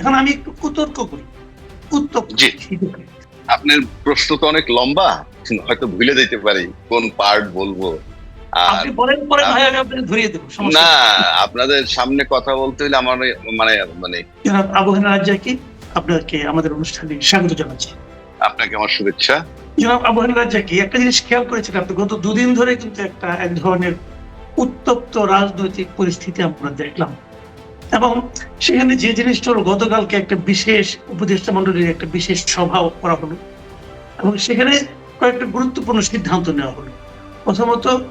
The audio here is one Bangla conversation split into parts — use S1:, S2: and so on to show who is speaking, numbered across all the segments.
S1: এখন আমি একটু কুতর্ক করি। উত্তপ্ত।
S2: আপনার প্রশ্ন তো অনেক লম্বা হয়তো ভুলে যেতে পারি কোন পার্ট বলব? না আপনাদের সামনে কথা বলতে হলে আমার মানে মানে
S1: রাজ্জাকি আপনাকে আমাদের অনুষ্ঠানে স্বাগত জানাচ্ছি।
S2: আপনাকে আমার শুভেচ্ছা।
S1: জনাব আবহাওয়া রাজ্জাকি একটা জিনিস খেয়াল করেছিলাম আপনি গত দুদিন ধরে কিন্তু একটা এক ধরনের উত্তপ্ত রাজনৈতিক পরিস্থিতি আমরা দেখলাম। এবং সেখানে যে জিনিসটা গতকালকে একটা বিশেষ উপদেষ্টা মন্ডলীর একটা বিশেষ সভা করা হলো। এবং সেখানে কয়েকটা গুরুত্বপূর্ণ সিদ্ধান্ত নেওয়া হলো। প্রথমত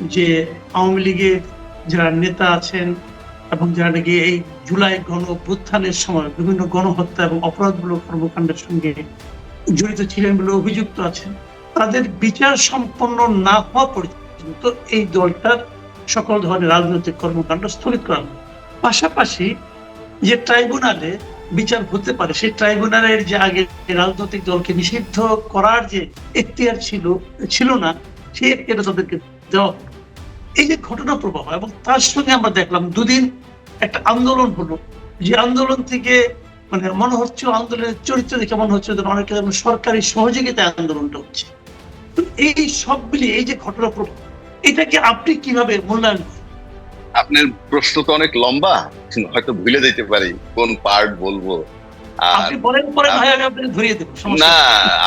S1: যে আওয়ামী লীগের যারা নেতা আছেন এবং যারা নাকি এই জুলাই গণ অভ্যুত্থানের সময় বিভিন্ন গণহত্যা এবং অপরাধমূলক কর্মকাণ্ডের সঙ্গে জড়িত ছিলেন বলে অভিযুক্ত আছেন, তাদের বিচার সম্পন্ন না হওয়া পর্যন্ত এই দলটার সকল ধরনের রাজনৈতিক কর্মকাণ্ড স্থগিত করা হবে পাশাপাশি যে ট্রাইব্যুনালে বিচার হতে পারে, সেই ট্রাইব্যুনালের যে আগে রাজনৈতিক দলকে নিষিদ্ধ করার যে এখতিয়ার ছিল ছিল না, সেই এখতিয়ারটা তাদেরকে দেওয়া। এই যে ঘটনা প্রবাহ এবং তার সঙ্গে আমরা দেখলাম দুদিন একটা আন্দোলন হলো, যে আন্দোলন থেকে মানে মনে হচ্ছে আন্দোলনের চরিত্র দেখে মনে হচ্ছে অনেকে সরকারি সহযোগিতায় আন্দোলনটা হচ্ছে এই সব মিলিয়ে এই যে ঘটনা প্রবাহ, এটাকে আপনি কীভাবে মূল্যায়ন?
S2: আপনার প্রশ্ন তো অনেক লম্বা হয়তো ভুলে যেতে পারি কোন পার্ট বলব। না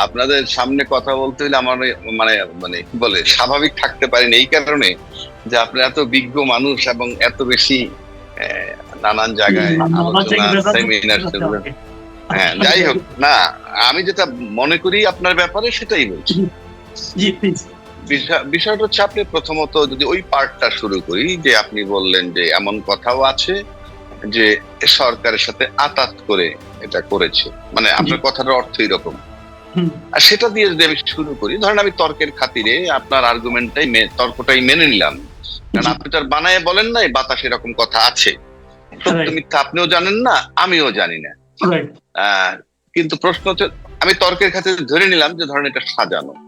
S2: আপনাদের সামনে কথা বলতে হলে আমার মানে মানে কি বলে স্বাভাবিক থাকতে পারেন এই কারণে যে আপনি এত বিজ্ঞ মানুষ এবং এত বেশি নানান জায়গায় আলোচনা সেমিনার হ্যাঁ যাই হোক না আমি যেটা মনে করি আপনার ব্যাপারে সেটাই বলছি।
S1: জি প্লিজ
S2: বিষয়- বিষয়টা হচ্ছে আপনি প্রথমত যদি ওই পার্টটা শুরু করি যে আপনি বললেন যে এমন কথাও আছে যে সরকারের সাথে আতাত করে এটা করেছে। মানে আপনার কথাটার অর্থ এরকম। আর সেটা দিয়ে যদি আমি শুরু করি ধরেন আমি তর্কের খাতিরে আপনার আর্গুমেন্টটাই তর্কটাই মেনে নিলাম। কারণ আপনি তো আর বানায় বলেন নাই বাতাস এরকম কথা আছে। সত্য. মিথ্যা আপনিও জানেন না আমিও জানি না। কিন্তু প্রশ্ন হচ্ছে আমি তর্কের খাতিরে ধরে নিলাম যে ধরেন এটা সাজানো।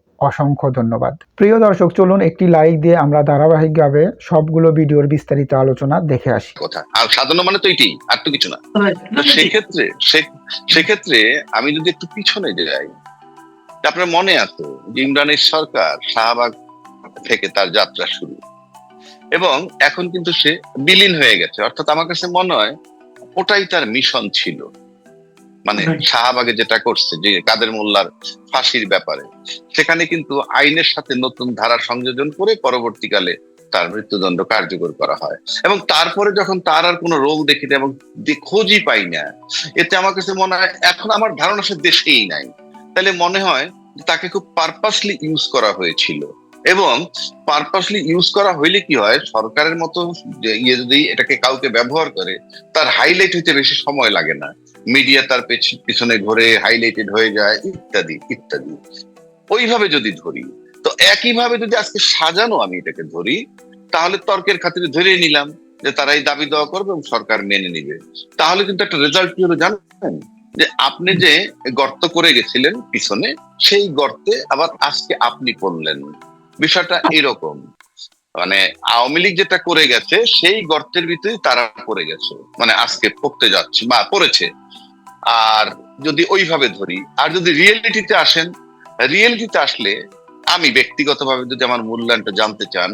S3: অসংখ্য ধন্যবাদ। প্রিয় দর্শক চলুন একটি লাইক দিয়ে আমরা ধারাবাহিকভাবে সবগুলো ভিডিওর বিস্তারিত আলোচনা দেখে আসি।
S2: কথা। আর সাজানো মানে তো এটি আর তো কিছু না। সেক্ষেত্রে সে- সেক্ষেত্রে আমি যদি একটু পিছনে যাই আপনার মনে আছে যে ইমরানের সরকার শাহবাগ থেকে তার যাত্রা শুরু? এবং এখন কিন্তু সে বিলীন হয়ে গেছে। অর্থাৎ আমার কাছে মনে হয় ওটাই তার মিশন ছিল। মানে. শাহবাগে যেটা করছে যে কাদের মোল্লার ফাঁসির ব্যাপারে সেখানে কিন্তু আইনের সাথে নতুন ধারা সংযোজন করে পরবর্তীকালে তার মৃত্যুদণ্ড কার্যকর করা হয়। এবং তারপরে যখন তার আর কোনো রোল দেখি না এবং খোঁজই পাই না এতে আমার কাছে মনে হয় এখন আমার ধারণা সে দেশেই নাই। তাহলে মনে হয় তাকে খুব পারপাসলি ইউজ করা হয়েছিল। এবং পারপাসলি ইউজ করা হইলে কি হয়? সরকারের মতো ইয়ে যদি এটাকে কাউকে ব্যবহার করে, তার হাইলাইট হইতে বেশি সময় লাগে না। মিডিয়া তার পেছ- পিছনে ঘুরে হাইলাইটেড হয়ে যায়, ইত্যাদি ইত্যাদি। ওইভাবে যদি ধরি, তো একইভাবে যদি আজকে সাজানো আমি এটাকে ধরি, তাহলে তর্কের খাতিরে ধরে নিলাম যে তারা এই দাবি দেওয়া করবে এবং সরকার মেনে নিবে। তাহলে কিন্তু একটা রেজাল্ট কি হলো জানেন? যে আপনি যে গর্ত করে গেছিলেন পিছনে, সেই গর্তে আবার আজকে আপনি পড়লেন। বিষয়টা এরকম মানে আওয়ামী লীগ যেটা করে গেছে, সেই গর্তের ভিতরে তারা পড়ে গেছে। মানে আজকে পড়তে যাচ্ছে বা পড়েছে। আর যদি ওইভাবে ধরি, আর যদি রিয়েলিটিতে আসেন, রিয়েলিটিতে আসলে আমি ব্যক্তিগতভাবে যদি আমার মূল্যায়নটা জানতে চান,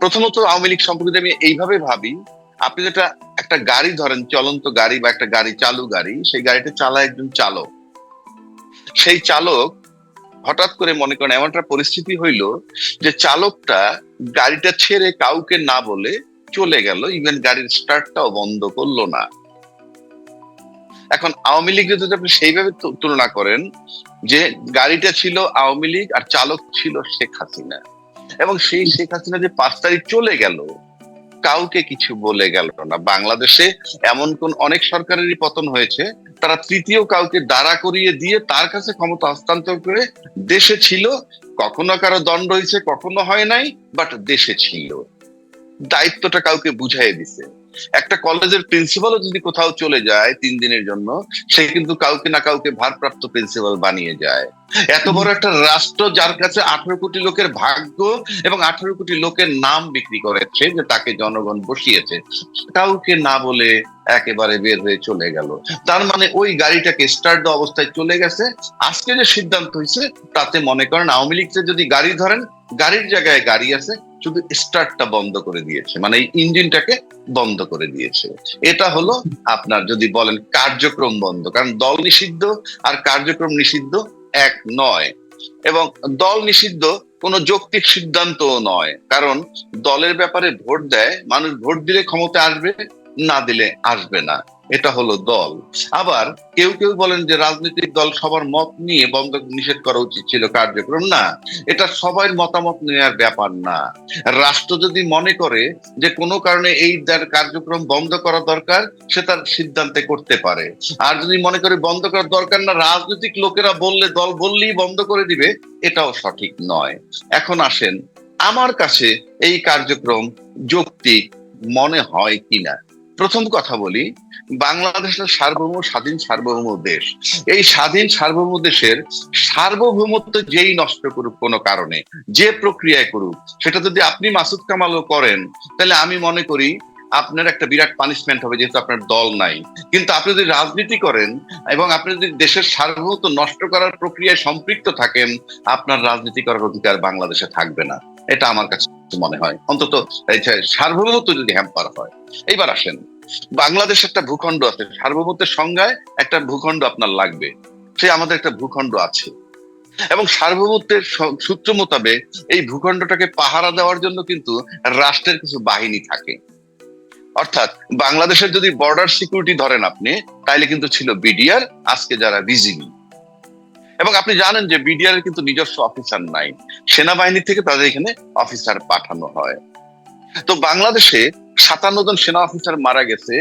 S2: প্রথমত আওয়ামী লীগ সম্পর্কে আমি এইভাবে ভাবি, আপনি যেটা একটা গাড়ি ধরেন, চলন্ত গাড়ি বা একটা গাড়ি, চালু গাড়ি, সেই গাড়িটা চালায় একজন চালক। সেই চালক হঠাৎ করে মনে করেন এমন একটা পরিস্থিতি হইল যে চালকটা গাড়িটা ছেড়ে কাউকে না বলে চলে গেল ইভেন গাড়ির স্টার্টটাও বন্ধ করল না। এখন আওয়ামী লীগ যদি আপনি সেইভাবে তুলনা করেন যে গাড়িটা ছিল আওয়ামী লীগ আর চালক ছিল শেখ হাসিনা, এবং সেই শেখ হাসিনা যে পাঁচ তারিখ চলে গেল, কাউকে কিছু বলে গেল না। বাংলাদেশে এমন কোন, অনেক সরকারেরই পতন হয়েছে তারা তৃতীয় কাউকে দাঁড়া করিয়ে দিয়ে তার কাছে ক্ষমতা হস্তান্তর করে দেশে ছিল। কখনো কারও দণ্ড হয়েছে, কখনো হয় নাই বাট দেশে ছিল। দায়িত্বটা কাউকে বুঝাই দিছে। একটা কলেজের প্রিন্সিপালও যদি কোথাও চলে যায় তিন দিনের জন্য, সে কিন্তু কাউকে না কাউকে ভারপ্রাপ্ত প্রিন্সিপাল বানিয়ে যায়। এত বড় একটা রাষ্ট্র যার কাছে আঠারো কোটি লোকের ভাগ্য এবং আঠারো কোটি লোকের নাম বিক্রি করেছে যে তাকে জনগণ বসিয়েছে, কাউকে না বলে একেবারে বের হয়ে চলে গেল। তার মানে ওই গাড়িটাকে স্টার্ট অবস্থায় চলে গেছে। আজকে যে সিদ্ধান্ত হয়েছে, তাতে মনে করেন আওয়ামী লীগকে যদি গাড়ি ধরেন, গাড়ির জায়গায় গাড়ি আছে শুধু স্টার্টটা বন্ধ করে দিয়েছে মানে এই ইঞ্জিনটাকে বন্ধ করে দিয়েছে। এটা হলো আপনার যদি বলেন কার্যক্রম বন্ধ, কারণ দল নিষিদ্ধ আর কার্যক্রম নিষিদ্ধ এক নয়। এবং দল নিষিদ্ধ কোনো যৌক্তিক সিদ্ধান্তও নয়, কারণ দলের ব্যাপারে ভোট দেয়, মানুষ ভোট দিলে ক্ষমতা আসবে না দিলে আসবে না। এটা হলো দল। আবার কেউ কেউ বলেন যে রাজনৈতিক দল সবার মত নিয়ে বন্ধ নিষেধ করা উচিত ছিল কার্যক্রম। না, এটা সবাই মতামত নেওয়ার ব্যাপার না। রাষ্ট্র যদি মনে করে যে কোনো কারণে এই কার্যক্রম বন্ধ করা দরকার, সে তার সিদ্ধান্তে করতে পারে। আর যদি মনে করে বন্ধ করার দরকার না, রাজনৈতিক লোকেরা বললে, দল বললেই বন্ধ করে দিবে, এটাও সঠিক নয়। এখন আসেন, আমার কাছে এই কার্যক্রম যৌক্তিক মনে হয় কিনা? প্রথম কথা বলি, বাংলাদেশের সার্বভৌম স্বাধীন সার্বভৌম দেশ। এই স্বাধীন সার্বভৌম দেশের সার্বভৌমত্ব যেই নষ্ট করুক কোনো কারণে, যে প্রক্রিয়ায় করুক, সেটা যদি আপনি মাসুদ কামালও করেন, তাহলে আমি মনে করি আপনার একটা বিরাট পানিশমেন্ট হবে যেহেতু আপনার দল নাই। কিন্তু আপনি যদি রাজনীতি করেন এবং আপনি যদি দেশের সার্বভৌমত্ব নষ্ট করার প্রক্রিয়ায় সম্পৃক্ত থাকেন, আপনার রাজনীতি করার অধিকার বাংলাদেশে থাকবে না। এটা আমার কাছে মনে হয়। অন্তত সার্বভৌমত্ব যদি হ্যাম্পার হয়। এইবার আসেন, বাংলাদেশ একটা ভূখণ্ড আছে। সার্বভৌমত্বের সংজ্ঞায় একটা ভূখণ্ড আপনার লাগবে। সে আমাদের একটা ভূখণ্ড আছে। এবং সার্বভৌমত্বের সূত্র মোতাবেক এই ভূখণ্ডটাকে পাহারা দেওয়ার জন্য কিন্তু রাষ্ট্রের কিছু বাহিনী থাকে। অর্থাৎ বাংলাদেশের যদি বর্ডার সিকিউরিটি ধরেন আপনি, তাইলে কিন্তু ছিল বিডিআর আজকে যারা বিজিবি এবং আপনি জানেন যে বিডিআর কিন্তু নিজস্ব অফিসার নাই। সেনাবাহিনী থেকে তাদের এখানে অফিসার পাঠানো হয়। তো বাংলাদেশে সাতান্ন জন সেনা অফিসার মারা গেছে।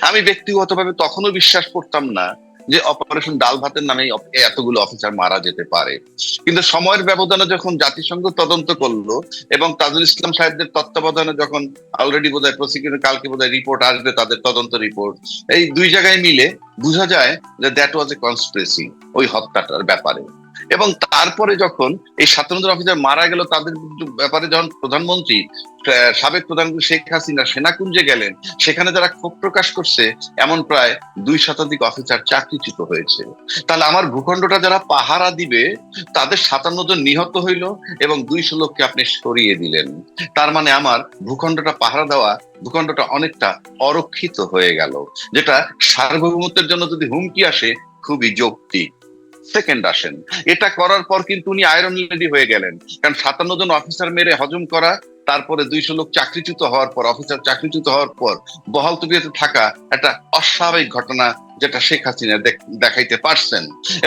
S2: আমি ব্যক্তিগতভাবে তখনও বিশ্বাস করতাম না যে অপারেশন ডাল ভাতের নামে এতগুলো অফিসার মারা যেতে পারে। কিন্তু সময়ের ব্যবধানে যখন জাতিসংঘ তদন্ত করল এবং তাজুল ইসলাম সাহেবদের তত্ত্বাবধানে যখন অলরেডি বোধ হয় প্রসিকিউটর কালকে বোধ রিপোর্ট আসবে, তাদের তদন্ত রিপোর্ট এই দুই জায়গায় মিলে বোঝা যায় যে দ্যাট ওয়াজ এ কনস্পিরেসি ওই হত্যাটার ব্যাপারে। এবং তারপরে যখন এই জন অফিসার মারা গেল, তাদের ব্যাপারে যখন প্রধানমন্ত্রী সাবেক প্রধানমন্ত্রী শেখ হাসিনা সেনাকুঞ্জে গেলেন, সেখানে যারা ক্ষোভ প্রকাশ করছে, এমন প্রায় দুই শতাধিক অফিসার চাকরিচ্যুত হয়েছে। তাহলে আমার ভূখণ্ডটা যারা পাহারা দিবে, তাদের সাতান্ন জন নিহত হইল এবং দুইশো লোককে আপনি সরিয়ে দিলেন। তার মানে আমার ভূখণ্ডটা পাহারা দেওয়া, ভূখণ্ডটা অনেকটা অরক্ষিত হয়ে গেল, যেটা সার্বভৌমত্বের জন্য যদি হুমকি আসে, খুবই যৌক্তিক। সেকেন্ড আসেন। এটা করার পর কিন্তু উনি আয়রন লেডি হয়ে গেলেন। কারণ সাতান্ন জন অফিসার মেরে হজম করা, তারপরে দুইশো লোক চাকরিচ্যুত হওয়ার পর অফিসার চাকরিচ্যুত হওয়ার পর বহাল তবিয়তে থাকা একটা অস্বাভাবিক ঘটনা যেটা শেখ হাসিনা দেখাইতে পারছেন।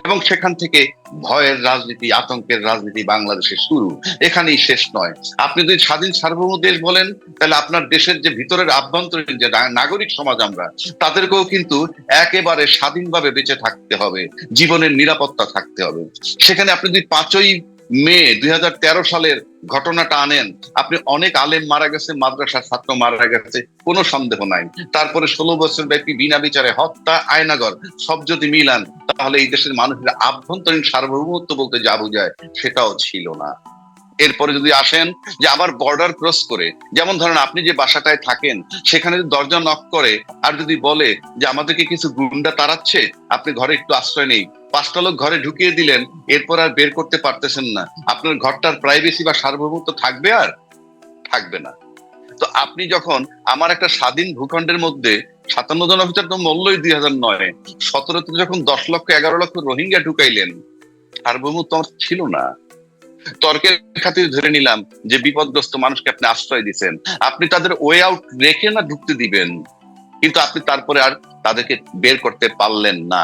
S2: এবং সেখান থেকে ভয়ের রাজনীতি, আতঙ্কের রাজনীতি বাংলাদেশে শুরু। এখানেই শেষ নয়। আপনি যদি স্বাধীন সার্বভৌম দেশ বলেন, তাহলে আপনার দেশের যে ভিতরের আভ্যন্তরীণ যে নাগরিক সমাজ আমরা, তাদেরকেও কিন্তু একেবারে স্বাধীনভাবে বেঁচে থাকতে হবে। জীবনের নিরাপত্তা থাকতে হবে। সেখানে আপনি যদি পাঁচই মে দুই হাজার তেরো সালের ঘটনাটা আনেন। আপনি অনেক আলেম মারা গেছে, মাদ্রাসার ছাত্র মারা গেছে, কোনো সন্দেহ নাই। তারপরে ষোলো বছর ব্যাপী বিনা বিচারে হত্যা, আয়নাগর, সব যদি মিলান, তাহলে এই দেশের মানুষের আভ্যন্তরীণ সার্বভৌমত্ব বলতে যা বোঝায় সেটাও ছিল না। এরপরে যদি আসেন যে আবার বর্ডার ক্রস করে, যেমন ধরেন আপনি যে বাসাটায় থাকেন, সেখানে যদি দরজা নক করে আর যদি বলে যে আমাদেরকে কিছু গুন্ডা তাড়াচ্ছে, আপনি ঘরে একটু আশ্রয় নেই। পাঁচটা লোক ঘরে ঢুকিয়ে দিলেন, এরপর আর বের করতে পারতেছেন না। আপনার ঘরটার প্রাইভেসি বা সার্বভৌমত্ব থাকবে আর? থাকবে না। তো আপনি যখন আমার একটা স্বাধীন ভূখণ্ডের মধ্যে সাতান্ন জন অফিসার তো মূল্যই দুই হাজার নয়, সতেরোতে যখন দশ লক্ষ, এগারো লক্ষ রোহিঙ্গা ঢুকাইলেন, সার্বভৌমত্ব ছিল না। তর্কের খাতির ধরে নিলাম যে বিপদগ্রস্ত মানুষকে আপনি আশ্রয় দিচ্ছেন আপনি তাদের ওয়ে আউট রেখে না ঢুকতে দিবেন। কিন্তু আপনি তারপরে আর তাদেরকে বের করতে পারলেন না।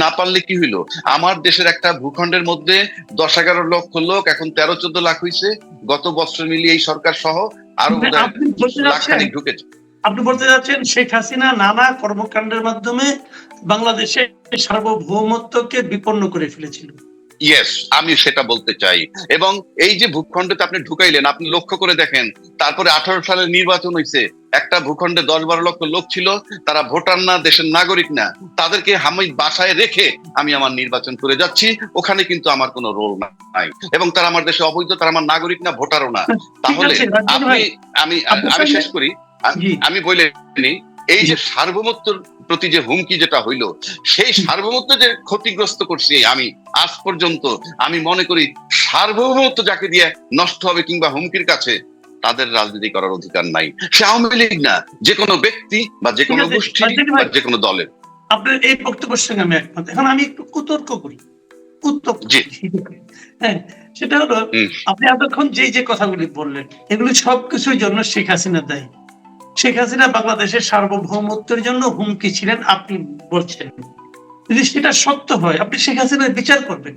S2: না পারলে কি হইল? আমার দেশের একটা ভূখণ্ডের মধ্যে দশ এগারো লক্ষ লোক এখন তেরো চোদ্দ লাখ হয়েছে গত বছর মিলিয়ে এই সরকার সহ আরও বোধহয়
S1: আপনি বলতে
S2: লাখ
S1: যাচ্ছেন
S2: খানিক ঢুকেছে।
S1: আপনি বলতে যাচ্ছেন শেখ হাসিনা নানা কর্মকাণ্ডের মাধ্যমে বাংলাদেশের সার্বভৌমত্বকে বিপন্ন করে ফেলেছিল।
S2: ইয়েস আমি সেটা বলতে চাই। এবং এই যে ভূখণ্ডতে আপনি ঢুকাইলেন আপনি লক্ষ্য করে দেখেন তারপরে আঠারো সালের নির্বাচন হয়েছে একটা ভূখণ্ডে দশ বারো লক্ষ লোক ছিল তারা ভোটার না দেশের নাগরিক না। তাদেরকে আমি বাসায় রেখে আমি আমার নির্বাচন করে যাচ্ছি ওখানে কিন্তু আমার কোনো রোল নাই। এবং তারা আমার দেশে অবৈধ তারা আমার নাগরিক না ভোটারও না। তাহলে আপনি আমি আমি শেষ করি। আমি-। বলে এই যে সার্বভৌমত্বর প্রতি যে হুমকি যেটা হইল সেই সার্বভৌমত্ব যে ক্ষতিগ্রস্ত করছি আমি আজ পর্যন্ত আমি মনে করি সার্বভৌমত্ব যাকে দিয়ে নষ্ট হবে কিংবা হুমকির কাছে তাদের রাজনীতি করার অধিকার নাই। সে আওয়ামী লীগ না যে কোনো ব্যক্তি বা যে কোনো গোষ্ঠী বা যে কোনো দলের।
S1: আপনার এই বক্তব্যের সঙ্গে আমি একমত। এখন আমি একটু কুতর্ক করি। কুতর্ক হ্যাঁ সেটা হলো আপনি এতক্ষণ যে যে কথাগুলি বললেন এগুলি সবকিছুর জন্য শেখ হাসিনা দায়ী। শেখ হাসিনা বাংলাদেশের সার্বভৌমত্বের জন্য হুমকি ছিলেন, আপনি বলছেন। যদি সেটা সত্য হয়, আপনি শেখ হাসিনার বিচার করবেন।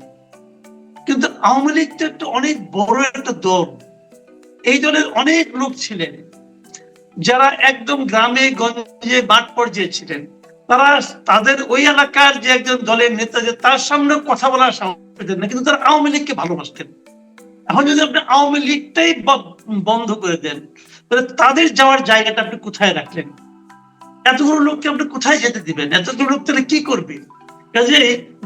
S1: কিন্তু আওয়ামী লীগ তো একটা অনেক বড় একটা দল। এই দলের অনেক লোক ছিলেন, যারা একদম গ্রামে, গঞ্জে, মাঠ পর্যায়ে ছিলেন। তারা তাদের ওই এলাকার যে একজন দলের নেতা, যে তার সামনে কথা বলার সাহস না, কিন্তু তারা আওয়ামী লীগকে ভালোবাসতেন। এখন যদি আপনি আওয়ামী লীগটাই বন্ধ করে দেন তাহলে তাদের যাওয়ার জায়গাটা আপনি কোথায় রাখলেন? এতগুলো লোককে আপনি কোথায় যেতে দিবেন? এতগুলো লোক তাহলে কি করবে? কাজে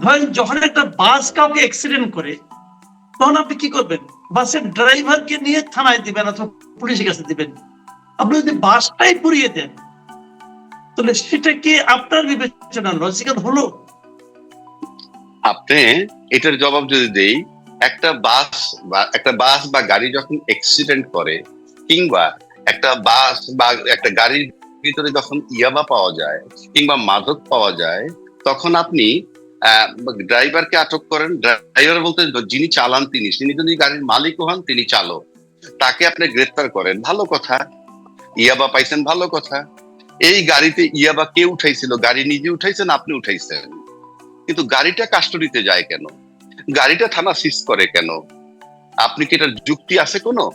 S1: ধরেন যখন একটা বাস কাউকে অ্যাক্সিডেন্ট করে, তখন আপনি কি করবেন? বাসের ড্রাইভারকে নিয়ে থানায় দিবেন অথবা পুলিশের কাছে দিবেন। আপনি যদি বাসটাই পুড়িয়ে দেন, তাহলে সেটা কি আপনার বিবেচনা লজিক্যাল হলো?
S2: আপনি এটার জবাব যদি দেই, একটা বাস বা, একটা বাস বা গাড়ি যখন অ্যাক্সিডেন্ট করে কিংবা একটা বাস বা একটা গাড়ির ভিতরে যখন ইয়াবা পাওয়া যায় কিংবা মাদক পাওয়া যায়, তখন আপনি ড্রাইভারকে আটক করেন। ড্রাইভার বলতে যিনি চালান তিনি তিনি যদি গাড়ির মালিক হন, তিনি চালক। তাকে আপনি গ্রেফতার করেন। ভালো কথা। ইয়াবা পাইছেন, ভালো কথা। এই গাড়িতে ইয়াবা কে উঠাইছিল? গাড়ি নিজে উঠাইছেন, আপনি উঠাইছেন। কিন্তু গাড়িটা কাস্টডিতে যায় কেন? গাড়িটা থানা সিজ করে কেন? আপনি কি এটার যুক্তি আছে কোনো?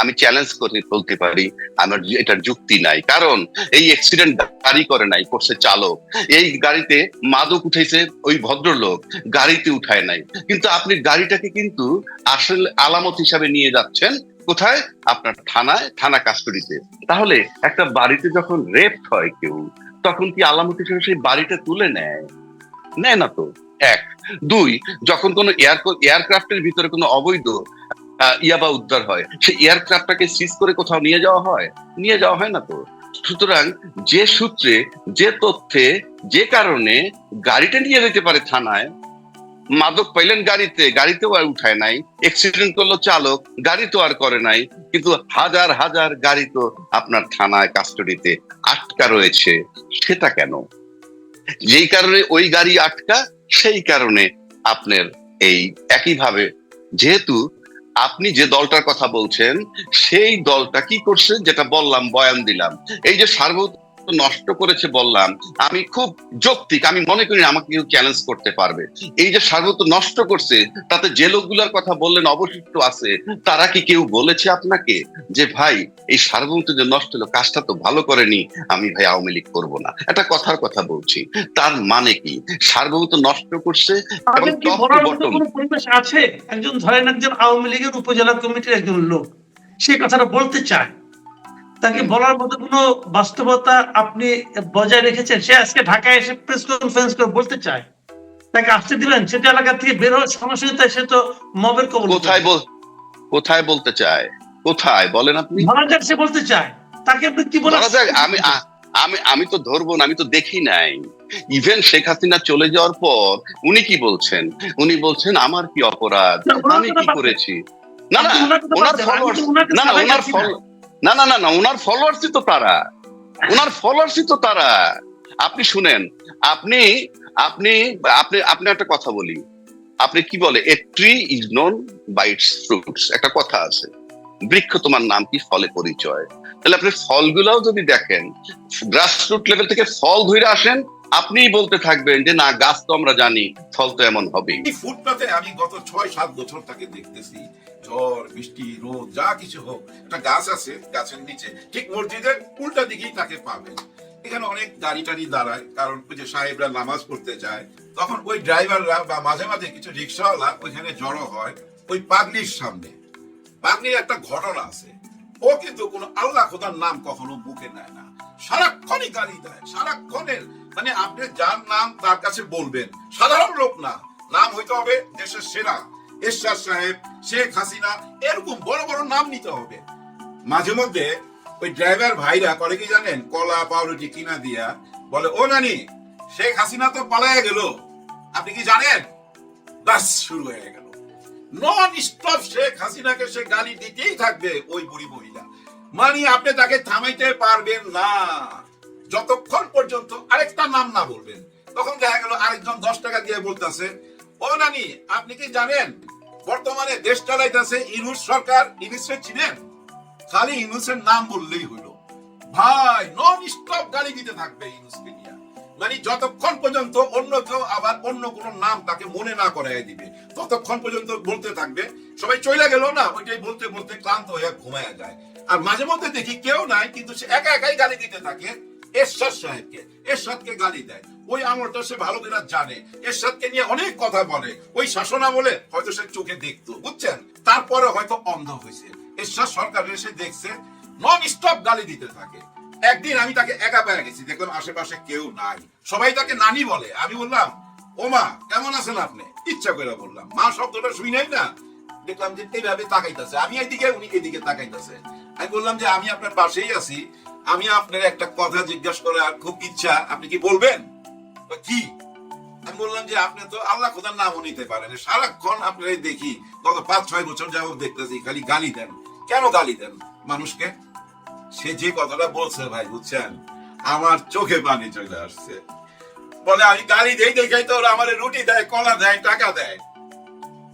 S2: আমি চ্যালেঞ্জ করে বলতে পারি, আমার এটার যুক্তি নাই। কারণ এই অ্যাক্সিডেন্ট গাড়ি করে নাই, করছে চালক। এই গাড়িতে মাদক উঠাইছে ওই ভদ্রলোক, গাড়িতে উঠায় নাই। কিন্তু আপনি গাড়িটাকে কিন্তু আসলে আলামত হিসাবে নিয়ে যাচ্ছেন, কোথায়? আপনার থানায়, থানা কাস্টডিতে তাহলে একটা বাড়িতে যখন রেপ হয় কেউ, তখন কি আলামত হিসেবে সেই বাড়িটা তুলে নেয়? নেয় না তো? এক। দুই, যখন কোনো এয়ারক্রাফটের ভিতরে কোনো অবৈধ ইয়াবা উদ্ধার হয়। সেই এয়ারক্রাফটটাকে সিজ করে কোথাও নিয়ে যাওয়া হয়? নিয়ে যাওয়া হয় না তো? সুতরাং যে সূত্রে, যে তথ্যে, যে কারণে গাড়িটা নিয়ে যেতে পারে থানায়, মাদক পাইলেন গাড়িতে, গাড়িতেও আর উঠায় নাই অ্যাক্সিডেন্ট করল চালক, গাড়ি তো আর করে নাই, কিন্তু হাজার হাজার গাড়ি তো আপনার থানায় কাস্টডিতে আটকা রয়েছে। সেটা কেন? যেই কারণে ওই গাড়ি আটকা, সেই কারণে আপনার এই একইভাবে, যেহেতু আপনি যে দলটার কথা বলছেন, সেই দলটা কি করছে? যেটা বললাম, বয়ান দিলাম। এই যে সার্বভৌম নষ্ট করেছে বললাম আমি খুব যৌক্তিক আমি মনে করি আমাকে কেউ চ্যালেঞ্জ করতে পারবে। এই যে সার্বভৌম নষ্ট করছে তাতে যে লোকগুলোর কথা বললেন অবশিষ্ট আছে তারা কি কেউ বলেছে আপনাকে যে ভাই এই সার্বভৌমত্ব যে নষ্ট হলো কাজটা তো ভালো করেনি আমি ভাই আওয়ামী লীগ করব না একটা কথার কথা বলছি তার মানে কি? সার্বভৌমত্ব নষ্ট করছে এবং
S1: পরিবেশ আছে? একজন ধরেন একজন আওয়ামী লীগের উপজেলা কমিটির একজন লোক সে কথাটা বলতে চায়। তাকে বলার মতো কোনো বাস্তবতা আপনি বজায় রেখেছেন? সে আজকে ঢাকায় এসে প্রেস কনফারেন্স করে বলতে চায়। তাকে আসতে দিলেন সেটা এলাকা থেকে বের হওয়ার তাই সে তো মবের কবল
S2: কোথায় বল কোথায় বলতে চায়? কোথায়? বলেন আপনি।
S1: ধরা যাক সে বলতে চায়। তাকে আপনি কি বলেন
S2: আমি আমি আমি তো ধরবো না আমি তো দেখি নাই। ইভেন শেখ হাসিনা চলে যাওয়ার পর উনি কি বলছেন? উনি বলছেন আমার কি অপরাধ? আমি কি। করেছি? না না
S1: ওনার ওনাকে
S2: না না ওনার
S1: রাখি না।
S2: না না না ওনার ফলোয়ার্সই তো তারা। ওনার ফলোয়ার্সই তো তারা। আপনি শুনেন, আপনি আপনি আপনি আপনি একটা কথা বলি। আপনি কি বলে a tree is known by its fruits একটা কথা আছে। বৃক্ষ তোমার নাম কি? ফলে পরিচয়। তাহলে আপনি ফলগুলাও যদি দেখেন গ্রাসরুট লেভেল থেকে ফল ধরে আসেন আপনিই বলতে থাকবেন যে, না, গাছ তো আমরা জানি, ফল তো এমন
S4: এই ফুটপাতে আমি গত ছয় সাত বছর তাকে দেখতেছি। ঝড়, বৃষ্টি, রোদ, যা কিছু হোক, একটা গাছ আছে গাছের নিচে। ঠিক মসজিদের উল্টা দিকেই তাকে পাবেন এখানে অনেক গাড়ি টাড়ি দাঁড়ায়, কারণ ওই যে সাহেবরা নামাজ পড়তে যায়, তখন ওই ড্রাইভাররা বা মাঝে মাঝে কিছু রিক্সাওয়ালা ওইখানে জড়ো হয় ওই পাগলির সামনে। পাগলির একটা ঘটনা আছে। ও কিন্তু কোনো আল্লাহ খোদার নাম কখনো বুকে নেয় না। সারাক্ষণই গালি দেয়, সারাক্ষণের মানে আপনি যার নাম তার কাছে বলবেন। সাধারণ লোক না। নাম হইতে হবে দেশের সেরা এরশাদ সাহেব, শেখ হাসিনা, এরকম বড় বড় নাম নিতে হবে। মাঝে মধ্যে ওই ড্রাইভার ভাইরা করে কি জানেন? কলা, পাউরুটি কিনা দিয়া বলে, ও নানি, শেখ হাসিনা তো পালায় গেল। আপনি কি জানেন? বাস শুরু হয়ে গেল। নন স্টপ শেখ হাসিনাকে সে গালি দিতেই থাকবে ওই বুড়ি মহিলা। মানে আপনি তাকে থামাইতে পারবেন না। যতক্ষণ পর্যন্ত আরেকটা নাম না বলবেন, তখন দেখা গেল আরেকজন দশ টাকা দিয়ে বলতেছে, ও নানি, আপনি কি জানেন, বর্তমানে দেশ চালাইতেছে ইনুস সরকার ইনুসে চিনেন? খালি ইনুসের নাম বললেই হইল। ভাই নন স্টপ গালি দিতে থাকবে ইনুসকে নিয়ে। মানে যতক্ষণ পর্যন্ত অন্য কেউ আবার অন্য কোন নাম তাকে মনে না করাই দিবে, ততক্ষণ পর্যন্ত বলতে থাকবে। সবাই চলে গেল না, ওইটাই বলতে বলতে ক্লান্ত হয়ে ঘুমায়া যায়। আর মাঝে মধ্যে দেখি কেউ নাই, কিন্তু সে একা একাই গালি দিতে থাকে। এরশাদ সাহেবকে, এরশাদকে গালি দেয়। ওই সে ভালো জানে। এরশাদকে নিয়ে অনেক কথা বলে। ওই শাসন আমলে হয়তো সে চোখে দেখতো, বুঝছেন? তারপরে হয়তো অন্ধ হয়েছে। এরশাদ সরকার এসে দেখছে নন স্টপ গালি দিতে থাকে। একদিন আমি তাকে একা পেয়ে গেছি, দেখলাম আশেপাশে কেউ নাই। সবাই তাকে নানি বলে। আমি বললাম ও মা কেমন আছেন আপনি? ইচ্ছা করে বললাম, মা শব্দটা শুই নাই না? দেখলাম যে এইভাবে তাকাইতেছে। আমি এইদিকে, উনি এদিকে তাকাইতেছে। আমি বললাম যে, আমি আপনার পাশেই আছি। আমি আপনার একটা কথা জিজ্ঞাসা করার খুব ইচ্ছা, আপনি কি বলবেন? কি? আমি বললাম যে আপনি তো আল্লাহ খোদার নামও নিতে পারেন। সারাক্ষণ আপনারাই দেখি, গত পাঁচ, ছয় বছর যাবত দেখতেছি, খালি গালি দেন। কেন গালি দেন মানুষকে? সে যে কথাটা বলছে ভাই, বুঝছেন? আমার চোখে পানি চলে আসছে। বলে, আমি গালি দেই, দেখাই তো আমার রুটি দেয়, কলা দেয়, টাকা দেয়।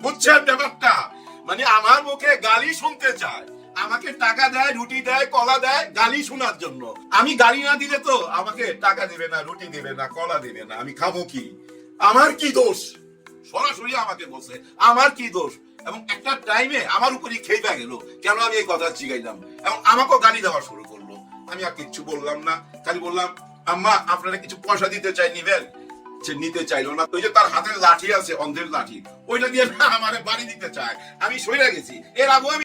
S4: বুঝছেন ব্যাপারটা? মানে আমার মুখে গালি শুনতে চায়। আমাকে টাকা দেয়, রুটি দেয়, কলা দেয়, গালি শোনার জন্য। আমি গালি না দিলে তো আমাকে টাকা দিবে না, রুটি দিবে না, কলা দিবে না, আমি খাব কি? আমার কি দোষ? সরাসরি আমাকে বলছে, আমার কি দোষ? এবং একটা টাইমে আমার উপরই খেয়ে গেল। কেন আমি এই কথা জিগাইলাম? এবং আমাকেও গালি দেওয়া শুরু করল। আমি আর কিচ্ছু বললাম না। খালি বললাম, আম্মা, আপনারা কিছু পয়সা দিতে চাই নিবেন? সে নিতে চাইলো না। ওই যে তার হাতের লাঠি আছে, অন্ধের লাঠি। ওইটা দিয়ে আমারে বাড়ি দিতে চায়। আমি সইরা গেছি। এর আগে আমি